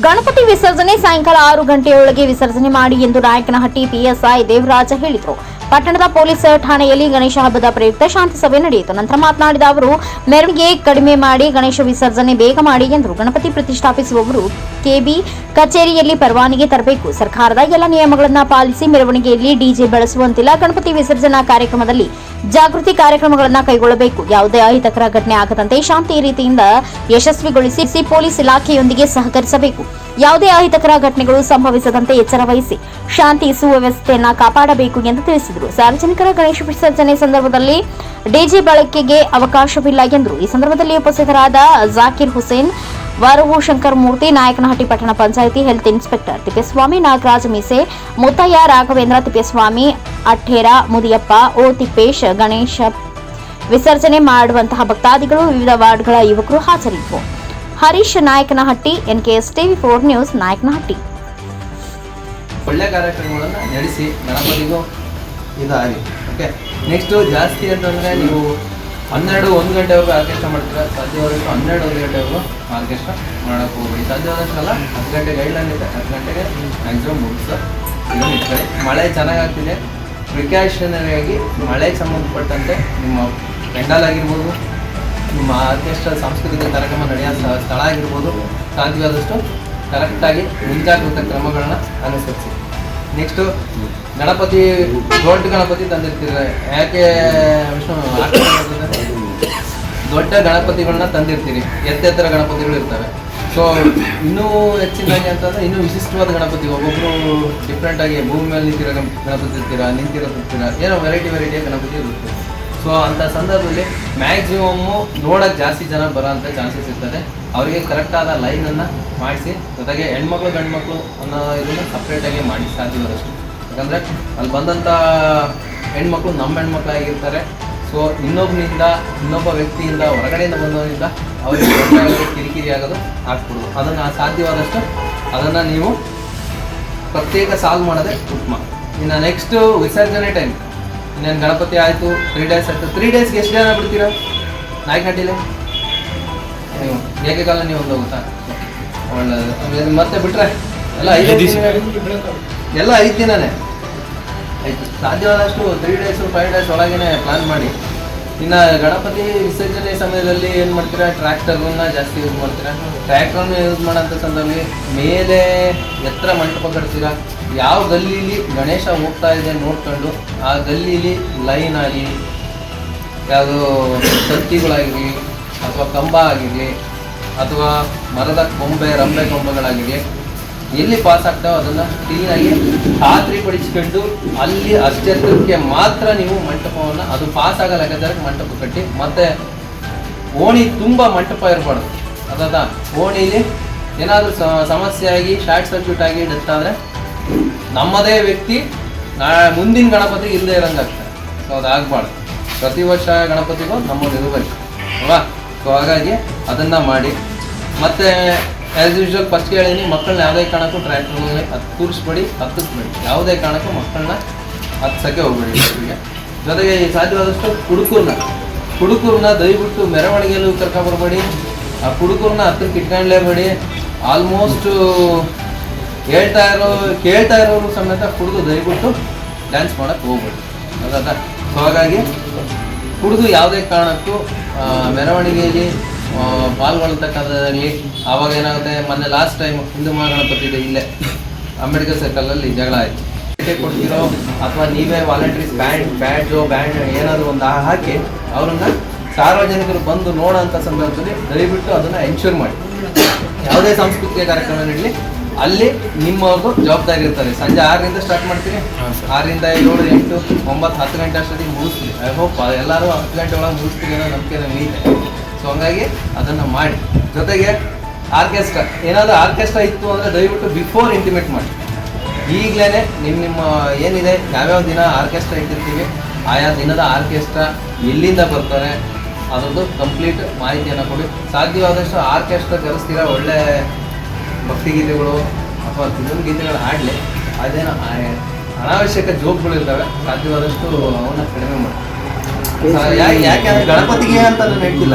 ಗಣಪತಿ ವಿಸರ್ಜನೆ ಸಾಯಂಕಾಲ ಆರು ಗಂಟೆಯೊಳಗೆ ವಿಸರ್ಜನೆ ಮಾಡಿ ಎಂದು ನಾಯಕನಹಟ್ಟಿ ಪಿಎಸ್ಐ ದೇವರಾಜ ಹೇಳಿದರು. ಪಟ್ಟಣದ ಪೊಲೀಸ್ ಠಾಣೆಯಲ್ಲಿ ಗಣೇಶ ಹಬ್ಬದ ಪ್ರಯುಕ್ತ ಶಾಂತಿ ಸಭೆ ನಡೆಯಿತು. ನಂತರ ಮಾತನಾಡಿದ ಅವರು, ಮೆರವಣಿಗೆ ಕಡಿಮೆ ಮಾಡಿ ಗಣೇಶ ವಿಸರ್ಜನೆ ಬೇಗ ಮಾಡಿ ಎಂದರು ಗಣಪತಿ ಪ್ರತಿಷ್ಠಾಪಿಸುವವರು ಕೆಬಿ ಕಚೇರಿಯಲ್ಲಿ ಪರವಾನಗಿ ತರಬೇಕು. ಸರ್ಕಾರದ ಎಲ್ಲ ನಿಯಮಗಳನ್ನು ಪಾಲಿಸಿ ಮೆರವಣಿಗೆಯಲ್ಲಿ ಡಿಜೆ ಬಳಸುವಂತಿಲ್ಲ. ಗಣಪತಿ ವಿಸರ್ಜನಾ ಕಾರ್ಯಕ್ರಮದಲ್ಲಿ ಜಾಗೃತಿ ಕಾರ್ಯಕ್ರಮಗಳನ್ನು ಕೈಗೊಳ್ಳಬೇಕು. ಯಾವುದೇ ಅಹಿತಕರ ಘಟನೆ ಆಗದಂತೆ ಶಾಂತಿ ರೀತಿಯಿಂದ ಯಶಸ್ವಿಗೊಳಿಸಿ ಪೊಲೀಸ್ ಇಲಾಖೆಯೊಂದಿಗೆ ಸಹಕರಿಸಬೇಕು. ಯಾವುದೇ ಅಹಿತಕರ ಘಟನೆಗಳು ಸಂಭವಿಸದಂತೆ ಎಚ್ಚರ ವಹಿಸಿ ಶಾಂತಿ ಸುವ್ಯವಸ್ಥೆಯನ್ನ ಕಾಪಾಡಬೇಕು ಎಂದು ತಿಳಿಸಿದರು. ಸಾರ್ವಜನಿಕರ ಗಣೇಶ ವಿಸರ್ಜನೆ ಸಂದರ್ಭದಲ್ಲಿ ಡಿಜೆ ಬಳಕೆಗೆ ಅವಕಾಶವಿಲ್ಲ ಎಂದರು. ಈ ಸಂದರ್ಭದಲ್ಲಿ ಉಪಸ್ಥಿತರಾದ ಜಾಕಿರ್ ಹುಸೇನ್, ವರಹು ಶಂಕರ್ ಮೂರ್ತಿ, ನಾಯಕನಹಟ್ಟಿ ಪಟ್ಟಣ ಪಂಚಾಯಿತಿ ಹೆಲ್ತ್ ಇನ್ಸ್ಪೆಕ್ಟರ್ ತಿಪ್ಪೇಸ್ವಾಮಿ, ನಾಗರಾಜ್ ಮೀಸೆ, ಮುತ್ತಯ್ಯ ರಾಘವೇಂದ್ರ, ತಿಪ್ಪೇಸ್ವಾಮಿ, ಅಠೇರ, ಮುದಿಯಪ್ಪ ಓ ತಿಪ್ಪೇಶ್ ಗಣೇಶ ವಿಸರ್ಜನೆ ಮಾಡುವಂತಹ ಭಕ್ತಾದಿಗಳು ವಿವಿಧ ವಾರ್ಡ್ಗಳ ಯುವಕರು ಹಾಜರಿದ್ದರು. Harish Nayakanahatti NKS TV four news Nayakanahatti. ಒಳ್ಳೆ ಕಾರ್ಯಕ್ರಮಗಳನ್ನು ನಡೆಸಿ ಗಣಪತಿಗೂ ಇದಾಗಿ. ಓಕೆ ನೆಕ್ಸ್ಟು ಜಾಸ್ತಿ ಅಂತಂದರೆ ನೀವು ಹನ್ನೆರಡು ಒಂದು ಗಂಟೆವರೆಗೂ ಆರ್ಕೆಸ್ಟ್ರಾ ಮಾಡ್ತೀರಾ? ಸಾಧ್ಯವಾದಷ್ಟು ಹನ್ನೆರಡು ಒಂದು ಗಂಟೆವರೆಗೂ ಆರ್ಕೆಸ್ಟ್ರಾ ಮಾಡೋಕ್ಕೆ ಹೋಗ್ಬೇಡಿ. ಸಾಧ್ಯವಾದಷ್ಟಲ್ಲ ಹತ್ತು ಗಂಟೆ ಗೈಡ್ಲೈನ್ ಇದೆ ಹತ್ತು ಗಂಟೆಗೆ ಮ್ಯಾಕ್ಸಿಮಮ್ ಮುಗಿಸೋ. ಇದನ್ನು ಇಟ್ಕೊಳ್ಳಿ ಮಳೆ ಚೆನ್ನಾಗಾಗ್ತಿದೆ. ಪ್ರಿಕಾಷನರಿಯಾಗಿ ಮಳೆಗೆ ಸಂಬಂಧಪಟ್ಟಂತೆ ನಿಮ್ಮ ಪೆಂಡಲ್ ಆಗಿರ್ಬೋದು ನಿಮ್ಮ ಆರ್ಕೆಸ್ಟ್ರಾ ಸಾಂಸ್ಕೃತಿಕ ಕಾರ್ಯಕ್ರಮ ನಡೆಯೋ ಸ್ಥಳ ಆಗಿರ್ಬೋದು, ಸಾಧ್ಯವಾದಷ್ಟು ಕರೆಕ್ಟಾಗಿ ಮುಂಜಾಗ್ರತಾ ಕ್ರಮಗಳನ್ನ ಅನುಸರಿಸಿ. ನೆಕ್ಸ್ಟು ಗಣಪತಿ, ದೊಡ್ಡ ಗಣಪತಿ ತಂದಿರ್ತೀರ ಯಾಕೆ ವಿಷ್ಣು ದೊಡ್ಡ ಗಣಪತಿಗಳನ್ನ ತಂದಿರ್ತೀರಿ, ಎತ್ತೆತ್ತರ ಗಣಪತಿಗಳು ಇರ್ತವೆ. ಸೊ ಇನ್ನೂ ಹೆಚ್ಚಿನಾಗಿ ಅಂತಂದ್ರೆ ಇನ್ನೂ ವಿಶಿಷ್ಟವಾದ ಗಣಪತಿ ಒಬ್ಬೊಬ್ಬರು ಡಿಫ್ರೆಂಟ್ ಆಗಿ ಭೂಮಿ ಮೇಲೆ ನಿಂತಿರೋ ಗಣ- ಗಣಪತಿ ಇರ್ತೀರಾ, ನಿಂತಿರೋ ಏನೋ ವೆರೈಟಿ ವೆರೈಟಿಯ ಗಣಪತಿ ಇರುತ್ತೆ. ಸೊ ಅಂತ ಸಂದರ್ಭದಲ್ಲಿ ಮ್ಯಾಕ್ಸಿಮಮ್ಮು ನೋಡೋಕೆ ಜಾಸ್ತಿ ಜನ ಬರೋಂಥ ಚಾನ್ಸಸ್ ಇರ್ತದೆ. ಅವರಿಗೆ ಕರೆಕ್ಟಾದ ಲೈನನ್ನು ಮಾಡಿಸಿ, ಜೊತೆಗೆ ಹೆಣ್ಮಕ್ಳು, ಗಂಡ್ಮಕ್ಳು ಅನ್ನೋ ಇದನ್ನು ಸಪ್ರೇಟಾಗಿ ಮಾಡಿ ಸಾಧ್ಯವಾದಷ್ಟು ಯಾಕಂದರೆ ಅಲ್ಲಿ ಬಂದಂಥ ಹೆಣ್ಮಕ್ಳು ನಮ್ಮ ಹೆಣ್ಮಕ್ಳಾಗಿರ್ತಾರೆ. ಸೊ ಇನ್ನೊಬ್ಬನಿಂದ ಇನ್ನೊಬ್ಬ ವ್ಯಕ್ತಿಯಿಂದ, ಹೊರಗಡೆಯಿಂದ ಬಂದವನಿಂದ ಅವರಿಗೆ ಕಿರಿಕಿರಿ ಆಗೋದು ಹಾಕ್ಬಿಡೋದು ಅದನ್ನು ಸಾಧ್ಯವಾದಷ್ಟು ಅದನ್ನು ನೀವು ಪ್ರತ್ಯೇಕ ಸಾಲ್ವ್ ಮಾಡೋದೇ ಉತ್ತಮ ಇನ್ನು ನೆಕ್ಸ್ಟು ವಿಸರ್ಜನೆ ಟೈಮ್ ಇನ್ನೇನು ಗಣಪತಿ ಆಯಿತು? ತ್ರೀ ಡೇಸ್ ಆಯಿತು. ತ್ರೀ ಡೇಸ್ಗೆ ಎಷ್ಟು ಜನ ಬಿಡ್ತೀರಾ? ನಾಯಕನಹಟ್ಟಿಲಿ ನೀವು ಹೇಗೆ ಕಾಲ ನೀವು ಒಂದು ಗೊತ್ತಾ ಒಳ್ಳೆಯದು ಮತ್ತೆ ಬಿಟ್ರೆ ಎಲ್ಲ ಐದು ದಿವಸ. ಎಲ್ಲ ಐದು ದಿನನೇ. ಆಯಿತು. ಸಾಧ್ಯವಾದಷ್ಟು ತ್ರೀ ಡೇಸು ಫೈವ್ ಡೇಸ್ ಒಳಗೇನೆ ಪ್ಲಾನ್ ಮಾಡಿ. ಇನ್ನು ಗಣಪತಿ ವಿಸರ್ಜನೆ ಸಮಯದಲ್ಲಿ ಏನು ಮಾಡ್ತೀರಾ? ಟ್ರ್ಯಾಕ್ಟರ್ಗಳನ್ನ ಜಾಸ್ತಿ ಯೂಸ್ ಮಾಡ್ತೀರಾ? ಟ್ರ್ಯಾಕ್ಟರ್ನ ಯೂಸ್ ಮಾಡೋಂಥ ಸಂದರ್ಭದಲ್ಲಿ ಮೇಲೆ ಎತ್ತರ ಮಂಟಪ ಕಟ್ತೀರಾ? ಯಾವ ಗಲ್ಲಿಲಿ ಗಣೇಶ ಹೋಗ್ತಾ ಇದೆ ನೋಡ್ಕೊಂಡು, ಆ ಗಲ್ಲಿಲಿ ಲೈನ್ ಆಗಿ, ಯಾವುದು ತಂತಿಗಳಾಗಿರಲಿ ಅಥವಾ ಕಂಬ ಆಗಿರಲಿ, ಅಥವಾ ಮರದ ಕೊಂಬೆ, ರಂಬೆ ಕೊಂಬೆಗಳಾಗಿರಲಿ, ಎಲ್ಲಿ ಪಾಸ್ ಆಗ್ತಾವೋ ಅದನ್ನು ಕ್ಲೀನಾಗಿ ಖಾತ್ರಿ ಪಡಿಸ್ಕೊಂಡು ಅಲ್ಲಿ ಅಷ್ಟೆತ್ತರಕ್ಕೆ ಮಾತ್ರ ನೀವು ಮಂಟಪವನ್ನು, ಅದು ಪಾಸ್ ಆಗಲ್ಲ ಮಂಟಪ ಕಟ್ಟಿ, ಮತ್ತೆ ಓಣಿ ತುಂಬ ಮಂಟಪ ಇರಬಾರ್ದು. ಅದಾದ, ಓಣಿಲಿ ಏನಾದರೂ ಸಮಸ್ಯೆ ಆಗಿ ಶಾರ್ಟ್ ಸರ್ಕ್ಯೂಟ್ ಆಗಿ ಡೆತ್ ಆದರೆ ನಮ್ಮದೇ ವ್ಯಕ್ತಿ, ನಾ ಮುಂದಿನ ಗಣಪತಿ ಇಲ್ಲದೆ ಇರೋಂಗಾಗ್ತದೆ ಸೊ ಅದಾಗಬಾರ್ದು ಪ್ರತಿ ವರ್ಷ ಗಣಪತಿಗೂ ನಮ್ಮದು ಇರಬೇಕು ಅಲ್ವಾ? ಸೊ ಹಾಗಾಗಿ ಅದನ್ನು ಮಾಡಿ. ಮತ್ತು ಆ್ಯಸ್ ಯೂಶ್ವಲ್ ಫಸ್ಟ್ ಹೇಳೀನಿ ಮಕ್ಕಳನ್ನ ಯಾವುದೇ ಕಾರಣಕ್ಕೂ ಟ್ರ್ಯಾಕ್ಟರ್ ಮೇಲೆ ಹತ್ತು ಕೂರಿಸ್ಬೇಡಿ ಹತ್ತಿಸ್ಬೇಡಿ ಯಾವುದೇ ಕಾರಣಕ್ಕೂ ಮಕ್ಕಳನ್ನ ಹತ್ತಿಸೋಕ್ಕೆ ಹೋಗ್ಬೇಡಿ ಮಕ್ಕಳಿಗೆ. ಜೊತೆಗೆ ಈ ಸಾಧ್ಯವಾದಷ್ಟು ಕುಡುಕೂರ್ನ. ಕುಡುಕೂರ್ನ ದಯವಿಟ್ಟು ಮೆರವಣಿಗೆಯಲ್ಲೂ ಕರ್ಕೊಂಬರ್ಬೇಡಿ ಆ ಹುಡುಗರನ್ನ ಹತ್ತಿರಕ್ಕೆ ಇಟ್ಕೊಂಡ್ಲೇಬೇಡಿ. ಆಲ್ಮೋಸ್ಟ್ ಹೇಳ್ತಾ ಇರೋ, ಕೇಳ್ತಾ ಇರೋರು ಸಮೇತ ಕುಡಿದು ದಯವಿಟ್ಟು ಡ್ಯಾನ್ಸ್ ಮಾಡಕ್ಕೆ ಹೋಗ್ಬೇಡಿ. ಹೌದಾ ಸೊ ಹಾಗಾಗಿ ಕುಡಿದು ಯಾವುದೇ ಕಾರಣಕ್ಕೂ ಮೆರವಣಿಗೆಯಲ್ಲಿ ಪಾಲ್ಗೊಳ್ತಕ್ಕಂಥದ್ದಲ್ಲಿ ಆವಾಗ ಏನಾಗುತ್ತೆ, ಮೊನ್ನೆ ಲಾಸ್ಟ್ ಟೈಮ್ ಹಿಂದೂ ಮಹಾಗಣಪತಿದೆ ಇಲ್ಲೇ, ಅಂಬೇಡ್ಕರ್ ಸರ್ಕಲಲ್ಲಿ ಜಗಳ ಆಯಿತು. ಕೊಡ್ತಿರೋ, ಅಥವಾ ನೀವೇ ವಾಲಂಟ್ರೀಸ್ ಬ್ಯಾಂಡ್ ಬ್ಯಾಡ್ಜು ಬ್ಯಾಂಡ್ ಏನಾದರೂ ಒಂದು ಹಾಕಿ ಅವರನ್ನು ಸಾರ್ವಜನಿಕರು ಬಂದು ನೋಡೋಂಥ ಸಂದರ್ಭದಲ್ಲಿ ದಯವಿಟ್ಟು ಅದನ್ನು ಎನ್ಶೂರ್ ಮಾಡಿ. ಯಾವುದೇ ಸಾಂಸ್ಕೃತಿಕ ಕಾರ್ಯಕ್ರಮ ನಡೀಲಿ ಅಲ್ಲಿ ನಿಮ್ಮವ್ರದ್ದು ಜವಾಬ್ದಾರಿ ಇರ್ತಾರೆ ಸಂಜೆ ಆರರಿಂದ ಸ್ಟಾರ್ಟ್ ಮಾಡ್ತೀನಿ ಆರರಿಂದ ಏಳು ಎಂಟು ಒಂಬತ್ತು ಹತ್ತು ಗಂಟೆ ಅಷ್ಟೊತ್ತಿಗೆ ಮುಗಿಸ್ತೀನಿ ಐ ಹೋಪ್ ಎಲ್ಲರೂ ಹತ್ತು ಗಂಟೆ ಒಳಗೆ ಮುಗಿಸ್ತೀನಿ ಅನ್ನೋ ನಂಬಿಕೆ ನಮಗೆ ಇದೆ. ಸೊ ಹಂಗಾಗಿ ಅದನ್ನು ಮಾಡಿ. ಜೊತೆಗೆ ಆರ್ಕೆಸ್ಟ್ರಾ. ಏನಾದರೂ ಆರ್ಕೆಸ್ಟ್ರಾ ಇತ್ತು ಅಂದರೆ ದಯವಿಟ್ಟು ಬಿಫೋರ್ ಇಂಟಿಮೇಟ್ ಮಾಡಿ. ಈಗಲೇ ನಿಮ್ಮ ನಿಮ್ಮ ಏನಿದೆ ಯಾವ್ಯಾವ ದಿನ ಆರ್ಕೆಸ್ಟ್ರಾ ಇಟ್ಟಿರ್ತೀವಿ ಆಯಾ ದಿನದ ಆರ್ಕೆಸ್ಟ್ರಾ ಎಲ್ಲಿಂದ ಬರ್ತಾರೆ ಅದರದ್ದು ಕಂಪ್ಲೀಟ್ ಮಾಹಿತಿಯನ್ನು ಕೊಡಿ. ಸಾಧ್ಯವಾದಷ್ಟು ಆರ್ಕೆಸ್ಟ್ರಾ ಕರೆಸ್ತೀರಾ ಒಳ್ಳೆ ಭಕ್ತಿಗೀತೆಗಳು ಅಥವಾ ಫಿಲ್ಮ್ ಗೀತೆಗಳು ಹಾಡಲಿ ಅದೇನೋ ಅನಾವಶ್ಯಕ ಅನಾವಶ್ಯಕ ಜೋಕ್ಗಳಿರ್ತವೆ ಸಾಧ್ಯವಾದಷ್ಟು ಅವನ್ನ ಕಡಿಮೆ ಮಾಡಿ ಯಾಕೆ ಗಣಪತಿಗೆ ಅಂತ ನಾನು ಹೇಳ್ತಿಲ್ಲ.